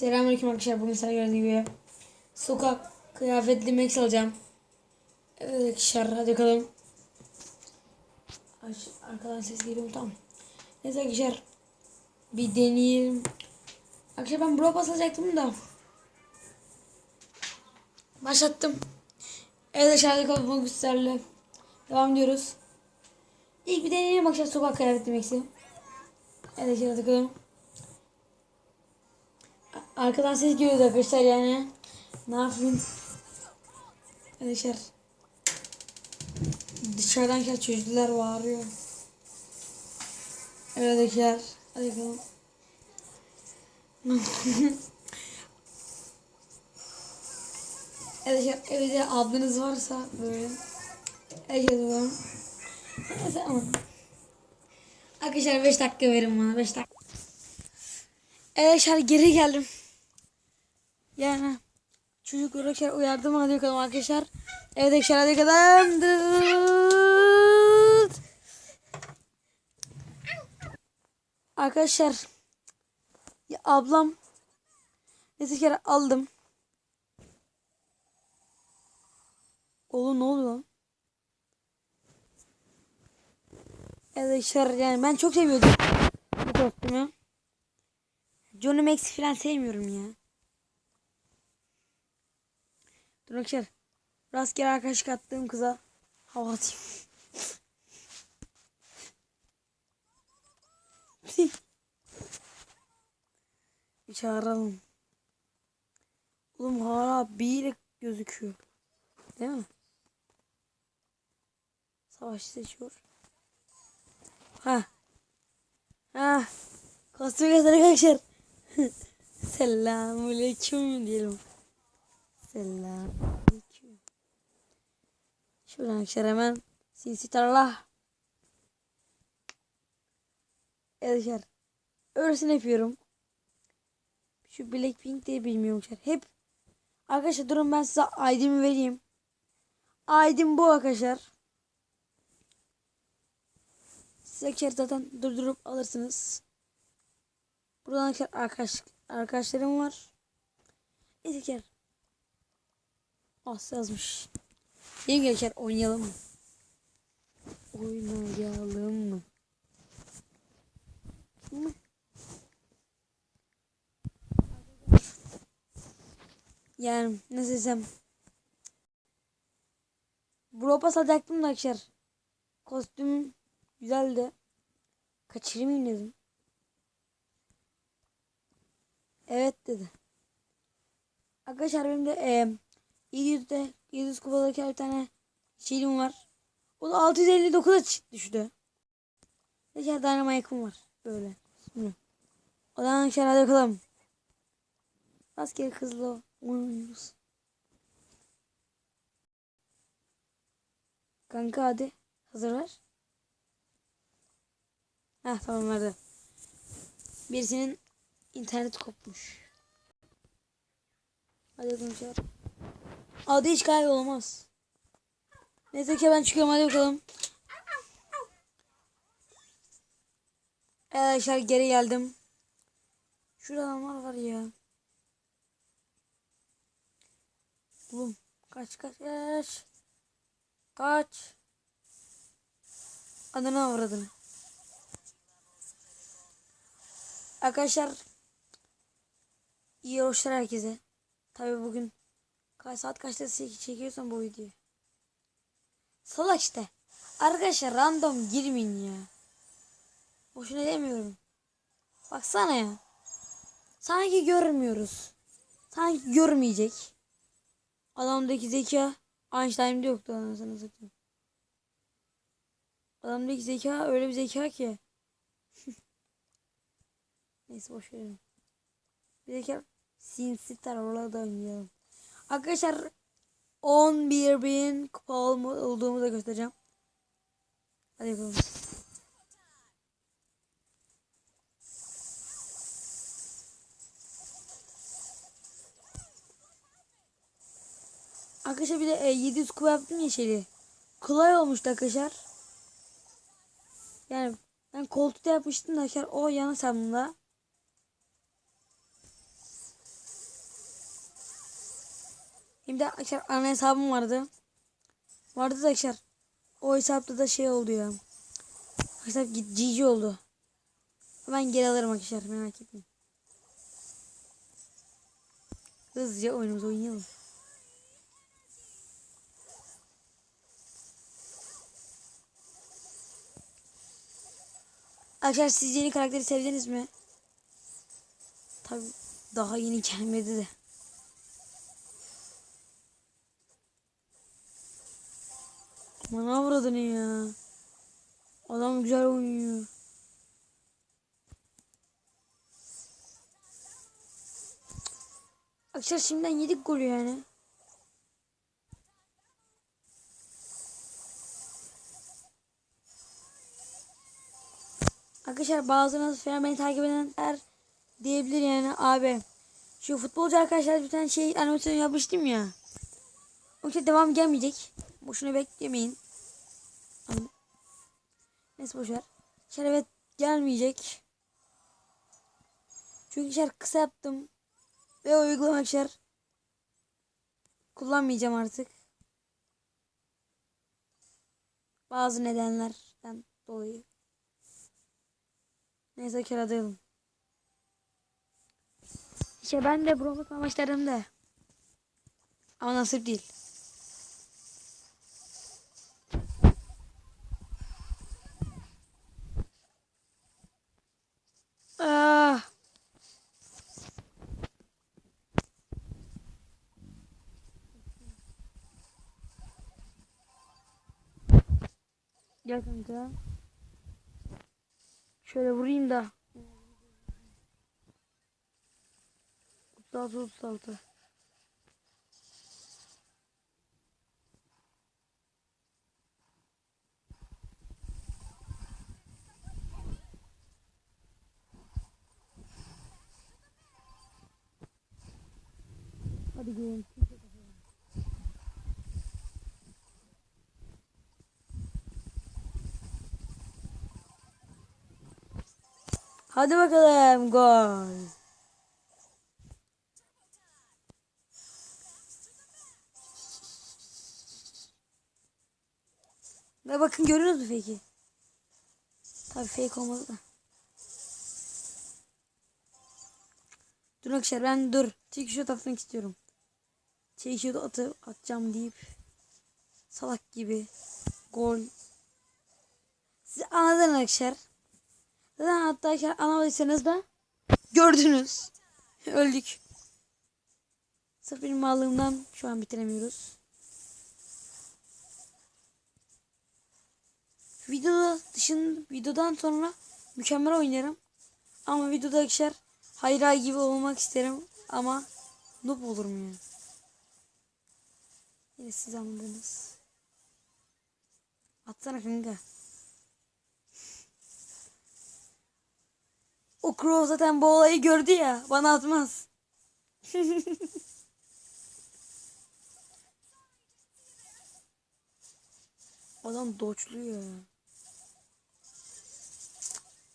Selamünaleyküm arkadaşlar. Bugün sana gördüğünüz gibi sokak kıyafetli Max alacağım. Evet arkadaşlar hadi bakalım. Aş arkadan ses geliyor mu? Tamam. Neyse arkadaşlar bir deneyelim. Arkadaşlar ben Brawl Pass alacaktım da. Başlattım. Evet arkadaşlar hadi bakalım bugün sizlerle devam ediyoruz. İlk bir deneyelim arkadaşlar sokak kıyafetli Max'i. Evet arkadaşlar hadi bakalım. Arkadan ses geliyordu arkadaşlar yani. Ne yapayım? Arkadaşlar. Dışarıdan gel çocuklar bağırıyor. Evet arkadaşlar. Hadi bakalım. evet arkadaşlar evde ablanız varsa böyle. Evet bakalım. Neyse ama. Arkadaşlar 5 dakika verin bana 5 dakika. Evet arkadaşlar geri geldim. Yani çocuk arkadaşlar uyardım hadi bakalım arkadaşlar. Evet arkadaşlar hadi bakalım. Arkadaşlar ya ablam neyse kere aldım. Oğlum ne oluyor lan? Evet arkadaşlar yani ben çok seviyordum bu kostümü. Johnny Max falan sevmiyorum ya. Dur arkadaşlar. Rastgele arkadaşlık attığım kıza hava atayım. Bir çağıralım. Oğlum hala bir gözüküyor. Değil mi? Savaş seçiyor. Ha. Ha. Kostüm arkadaşlar. Selamünaleyküm diyelim. Selamünaleyküm. Şuradan arkadaşlar hemen sinsi tarla. Arkadaşlar. Öylesine yapıyorum. Şu Blackpink diye bilmiyorum arkadaşlar. Hep arkadaşlar durun ben size ID'mi vereyim. ID'm bu arkadaşlar. Size arkadaşlar zaten durdurup alırsınız. Buradan arkadaşlar arkadaş, arkadaşlarım var. Neyse As yazmış. Yeni geçer oynayalım mı? Oynayalım mı? Yani ne desem. Bropas alacaktım da arkadaşlar. Kostüm güzeldi. Kaçırmayayım dedim. Evet dedi. Arkadaşlar benim de e, 700'de 700 kupadaki bir tane şeyim var. O da 659'a düştü. Arkadaşlar Dynamite'ım var. Böyle. Şimdi. O zaman hadi bakalım. Rastgele hızlı oynuyoruz. Kanka hadi. Hazır ver. Heh tamam verdi. Birisinin İnternet kopmuş. Hadi konuşalım. Adı hiç kaybolmaz. Neyse ki ben çıkıyorum hadi bakalım. Arkadaşlar geri geldim. Şurada adamlar var ya. Oğlum kaç kaç kaç. Kaç. Adını avradını. Arkadaşlar İyi hoşlar herkese. Tabi bugün kaç saat kaçta çekiyorsam bu videoyu. Salak işte. Arkadaşlar random girmeyin ya. Boşuna demiyorum. Baksana ya. Sanki görmüyoruz. Sanki görmeyecek. Adamdaki zeka Einstein'da yoktu anasını satayım. Adamdaki zeka öyle bir zeka ki. Neyse boş verin. Bir de sinsi tarafla da oynayalım. Arkadaşlar 11 bin kupa olduğumu da göstereceğim. Hadi yapalım. Arkadaşlar bir de e, 700 kupa yaptım ya şeyi. Kolay olmuştu arkadaşlar. Yani ben koltukta yapmıştım da arkadaşlar o yana samında. Benim de arkadaşlar ana hesabım vardı. Vardı da arkadaşlar. O hesapta da şey oldu ya. Hesap GG oldu. Ben geri alırım arkadaşlar merak etmeyin. Hızlıca oyunumuzu oynayalım. Arkadaşlar siz yeni karakteri sevdiniz mi? Tabi daha yeni gelmedi de. Aman avradını ya. Adam güzel oynuyor. Arkadaşlar şimdiden yedik golü yani. Arkadaşlar bazılarınız falan beni takip edenler diyebilir yani abi. Şu futbolcu arkadaşlar bir tane şey animasyon yapmıştım ya. O işte devam gelmeyecek. Boşuna beklemeyin. Ama- Neyse boşver. Şerbet gelmeyecek. Çünkü şer kısa yaptım. Ve o uygulama arkadaşlar kullanmayacağım artık. Bazı nedenlerden dolayı. Neyse kiradayalım. İşte ben de bronz amaçlarım da. Ama nasip değil. Ah. Gel kanka. Şöyle vurayım da. 36 36. Hadi gidelim. Hadi bakalım gol. Ve bakın görüyoruz mu fake'i? Tabii fake olmadı da. Dur arkadaşlar ben dur. Çek şut atmak istiyorum. Çek şut atı atacağım deyip salak gibi gol. Siz anladınız arkadaşlar. Zaten hatta arkadaşlar anlamadıysanız da gördünüz. Öldük. Sırf benim mallığımdan şu an bitiremiyoruz. Videoda dışın videodan sonra mükemmel oynarım. Ama videoda arkadaşlar hayra gibi olmak isterim ama noob olurum ya. Yine siz anladınız. Atsana kanka. O Crow zaten bu olayı gördü ya. Bana atmaz. Adam doçluyor.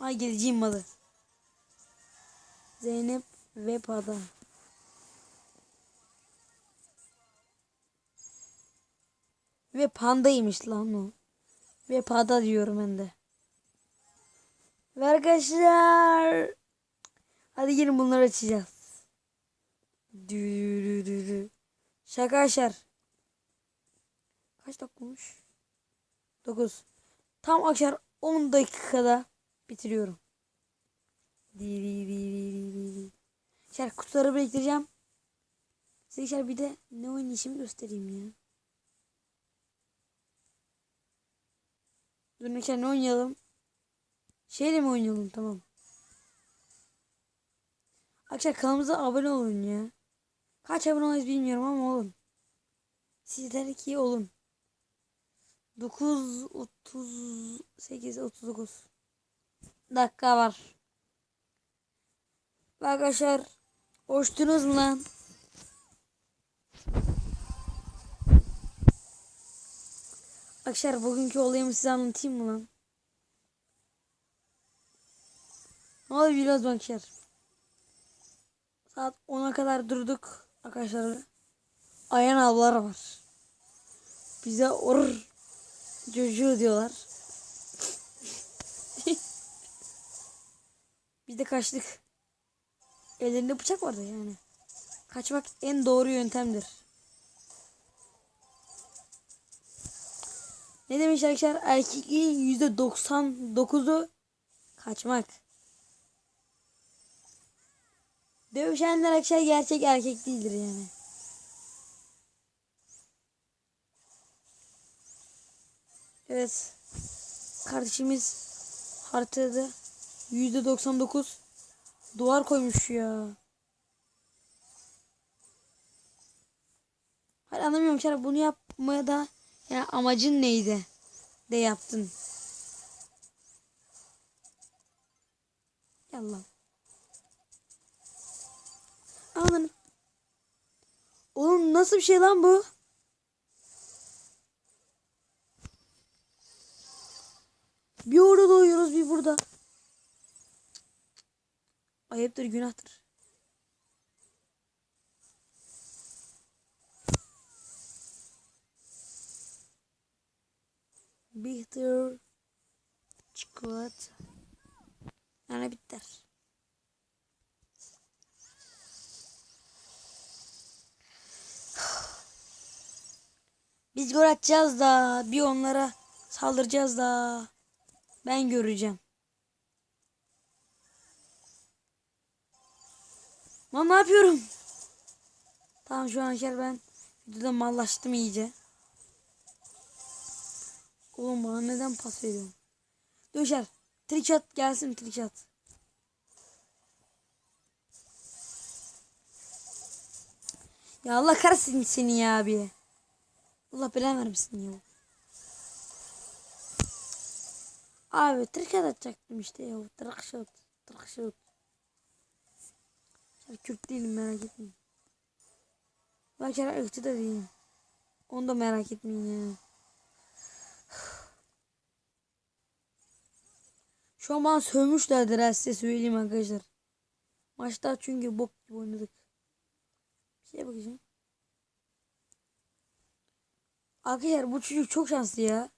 Ay geleceğim malı. Zeynep ve Pada. Ve pandaymış lan o. Ve pada diyorum ben de. Ve arkadaşlar. Hadi gelin bunları açacağız. Dü dü dü dü. Şaka arkadaşlar. Kaç dakika olmuş? 9. Tam akşam 10 dakikada bitiriyorum. Arkadaşlar kutuları biriktireceğim. Size arkadaşlar bir de ne oynayışımı göstereyim ya. Dur ne oynayalım? Şeyle mi oynayalım tamam. Arkadaşlar kanalımıza abone olun ya. Kaç abone olmayız bilmiyorum ama olun. Sizler ki olun. 9 38 39 dakika var. Arkadaşlar hoştunuz mu lan? Arkadaşlar bugünkü olayımı size anlatayım mı lan? Oldu biliyoruz arkadaşlar. Saat 10'a kadar durduk arkadaşlar. Ayan avlar var. Bize or çocuğu diyorlar. Biz de kaçtık. Ellerinde bıçak vardı yani. Kaçmak en doğru yöntemdir. Ne demiş arkadaşlar? Erkekliğin yüzde 99'u kaçmak. Dövüşenler arkadaşlar gerçek erkek değildir yani. Evet. Kardeşimiz haritada yüzde 99 duvar koymuş ya. Hayır anlamıyorum Şeref bunu yapmaya da yani amacın neydi de yaptın. Yallah. Anladım. Oğlum nasıl bir şey lan bu? Bir orada doyuyoruz bir burada. Ayıptır günahtır. Bitter çikolata. Yani bitter. Biz gol atacağız da bir onlara saldıracağız da ben göreceğim. Lan ne yapıyorum? Tamam şu an gel ben videoda mallaştım iyice. Oğlum bana neden pas veriyorsun? Döşer. Trickshot gelsin trickshot. Ya Allah kahretsin seni ya abi. Allah belanı vermesin ya. Abi trickshot atacaktım işte ya. Trickshot. Trickshot. Ben Kürt değilim merak etmeyin. Kere ırkçı da değilim. Onu da merak etmeyin ya. Şu an bana sövmüşlerdir ha size söyleyeyim arkadaşlar. Maçta çünkü bok gibi oynadık. Bir şeye bakacağım. Arkadaşlar bu çocuk çok şanslı ya.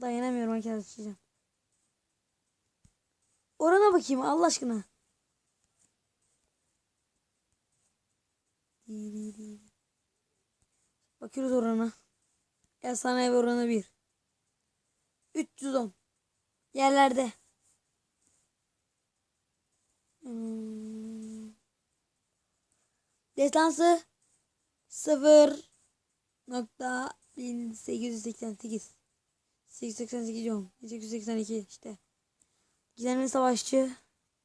Dayanamıyorum arkadaşlar. Orana bakayım Allah aşkına. Bakıyoruz orana. Efsane ev oranı 1. 310. Yerlerde. Hmm. Destansı 0 nokta 1888 888 diyorum. 882 işte. Gizemli Savaşçı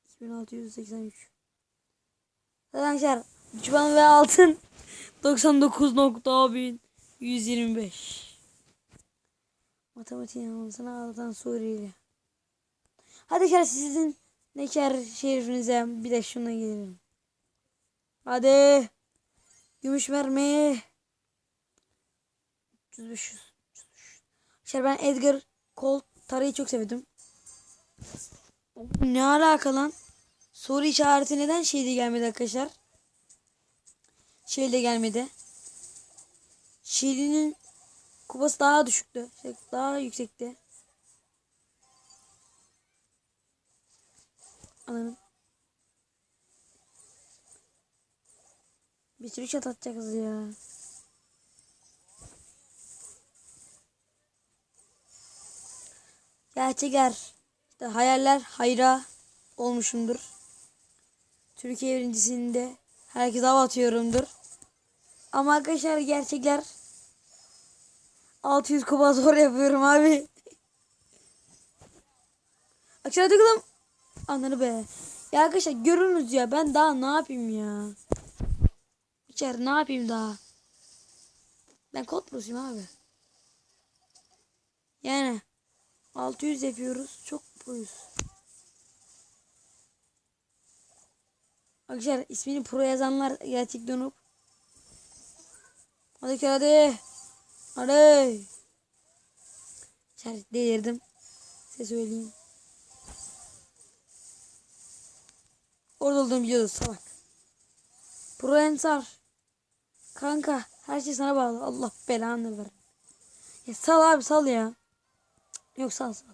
2683 Arkadaşlar Düşman ve altın 99.1125 Matematiğin anlasına ağlatan Suriyeli Hadi arkadaşlar sizin Neker şerifinize bir de şuna gelelim. Hadi. Gümüş mermi. 35 Arkadaşlar ben Edgar Colt tarayı çok sevdim. Ne alaka lan? Soru işareti neden şeyde gelmedi arkadaşlar? Şeyde gelmedi. Şili'nin kupası daha düşüktü. Şey, daha yüksekti. Anladım. Bir sürü çat atacağız ya. Gerçekler. İşte hayaller hayra olmuşumdur. Türkiye birincisinde herkes hava atıyorumdur. Ama arkadaşlar gerçekler 600 kuba zor yapıyorum abi. Aşağıda tıkladım. Ananı be. Ya arkadaşlar görünüz ya ben daha ne yapayım ya. İçeri ne yapayım daha. Ben kod prosuyum abi. Yani 600 yapıyoruz. Çok proyuz. Arkadaşlar ismini pro yazanlar gerçekten olup. Hadi hadi. Hadi. Şer delirdim. Size söyleyeyim. Orada olduğunu biliyoruz salak. Pro Ensar. Kanka her şey sana bağlı. Allah belanı ver. Ya sal abi sal ya. Yok sal sal.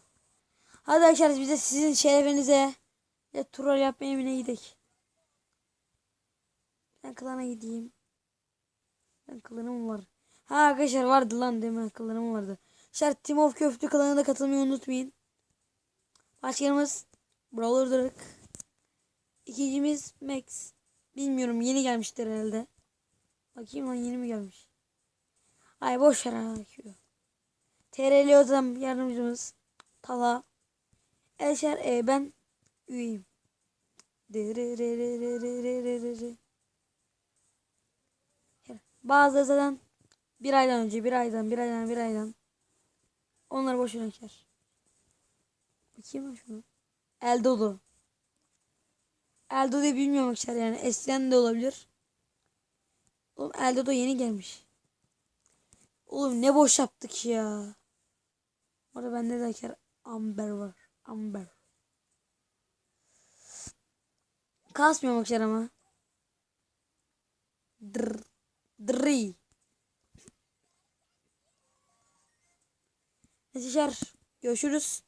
Hadi arkadaşlar biz de sizin şerefinize ya troll yapmaya evine gidelim. Ben klana gideyim. Ben klanım var. Ha arkadaşlar vardı lan değil mi? Klanım vardı. Arkadaşlar Team of Köftü klanına da katılmayı unutmayın. Başkanımız Brawler'dırık. İkincimiz Max. Bilmiyorum yeni gelmiştir herhalde. Bakayım lan yeni mi gelmiş? Ay boş ver anakıyor. TRL odam yardımcımız Tala. Elşer e, ben üyeyim. Bazıları zaten bir aydan önce, bir aydan, bir aydan, bir aydan. Onları boş ver. Bakayım ben şunu. El dolu. Bilmiyorum arkadaşlar yani. Eskiden de olabilir. Oğlum Eldodo yeni gelmiş. Oğlum ne boş yaptık ya. Orada bende de Amber var. Amber. Kasmıyor arkadaşlar ama. Dr. Dri. Arkadaşlar, görüşürüz.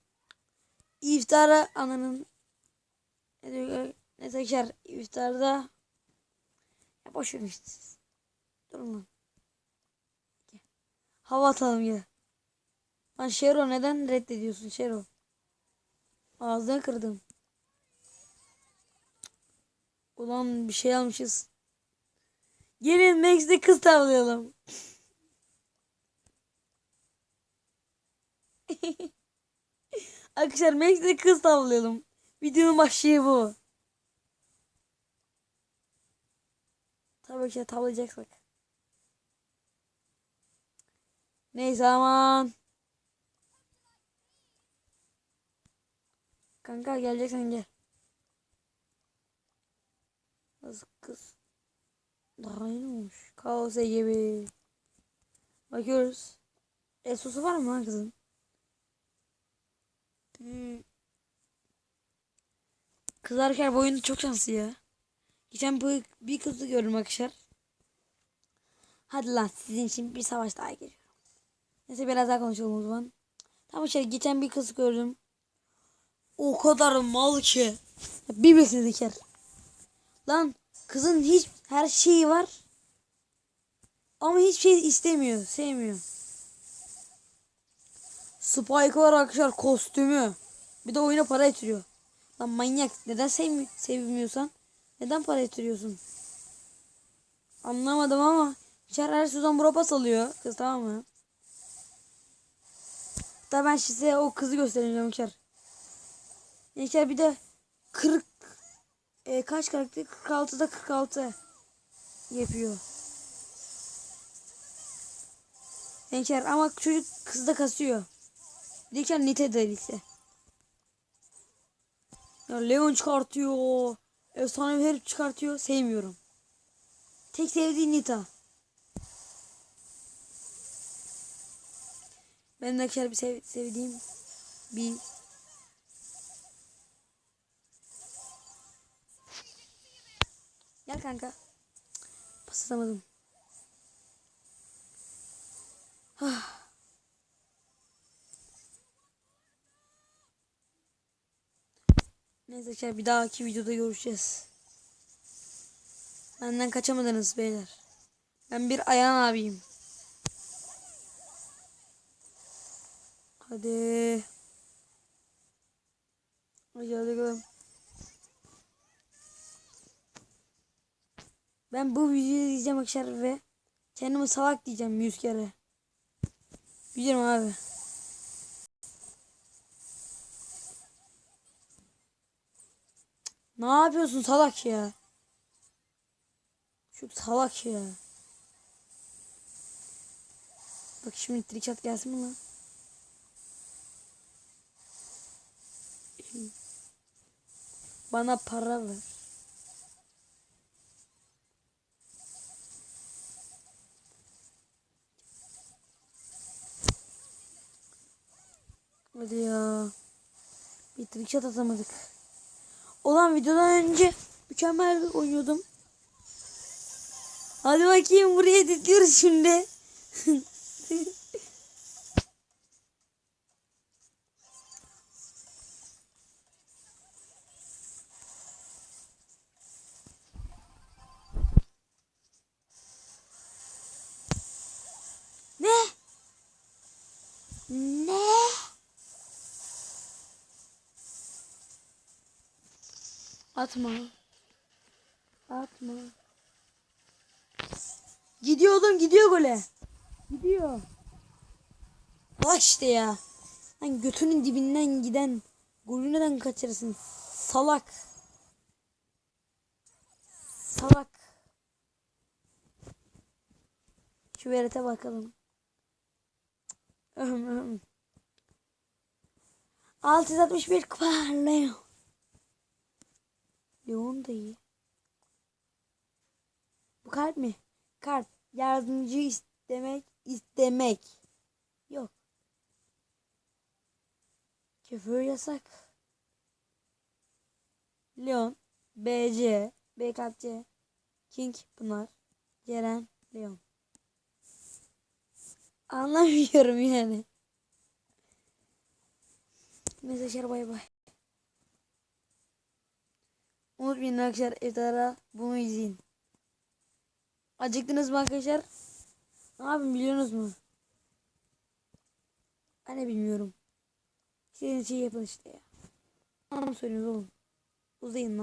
İftara ananın arkadaşlar iftarda ya boş verin işte lan. Gel. Hava atalım gel. Lan Şero neden reddediyorsun Şero? Ağzını kırdım. Ulan bir şey almışız. Gelin Max'de kız tavlayalım. Arkadaşlar Max'de kız tavlayalım. Videonun başlığı bu. Tabii ki tavlayacaksak. Neyse aman. Kanka geleceksen gel. Nasıl kız? Daha yeni olmuş. Kaos gibi. Bakıyoruz. Esosu var mı lan kızın? Hmm. Kız arkadaşlar bu oyunda çok şanslı ya. Geçen bu bir kızı gördüm arkadaşlar. Hadi lan sizin için bir savaş daha geliyorum. Neyse biraz daha konuşalım o zaman. Tamam işte geçen bir kız gördüm. O kadar mal ki. Bir bilsin diker. Lan kızın hiç her şeyi var. Ama hiçbir şey istemiyor. Sevmiyor. Spike var arkadaşlar kostümü. Bir de oyuna para yatırıyor. Lan manyak. Neden sevmi sevmiyorsan? Neden para yatırıyorsun? Anlamadım ama. İçer her sezon Brapas alıyor. Kız tamam mı? Hatta ben size o kızı göstereceğim İçer. İçer bir de 40 e, kaç karakter? 46'da 46 yapıyor. İçer ama çocuk kızda kasıyor. Bir de nite delisi. Ya Leon çıkartıyor. Efsane bir herif çıkartıyor. Sevmiyorum. Tek sevdiğim Nita. Ben de bir sev sevdiğim bir Gel kanka. Pas atamadım. Ah. Neyse arkadaşlar bir dahaki videoda görüşeceğiz. Benden kaçamadınız beyler. Ben bir Ayhan abiyim. Hadi. Hadi hadi. Ben bu videoyu izleyeceğim arkadaşlar ve kendimi salak diyeceğim yüz kere. Biliyorum abi. Ne yapıyorsun salak ya? Şu salak ya. Bak şimdi trick shot gelsin mi lan? Bana para ver. Hadi ya. Bir trick shot atamadık. Olan videodan önce Mükemmel oynuyordum. Hadi bakayım buraya editliyoruz şimdi. Ne? Atma. Atma. Gidiyor oğlum gidiyor gole. Gidiyor. Bak işte ya. Lan götünün dibinden giden golü neden kaçırırsın? Salak. Salak. Şu verete bakalım. Öhüm, öhüm. 661 kupa Leon. Leon da iyi. Bu kalp mi? Kalp. Yardımcı istemek istemek. Yok. Küfür yasak. Leon. BC. BKC. King Pınar. Ceren. Leon. Anlamıyorum yani. Mesajlar bay bay. Unutmayın arkadaşlar iftara bunu izleyin. Acıktınız mı arkadaşlar? Ne yapayım biliyorsunuz mu? De bilmiyorum. İstediğiniz şeyi yapın işte ya. Anam söylüyorsunuz oğlum. Uzayın lan.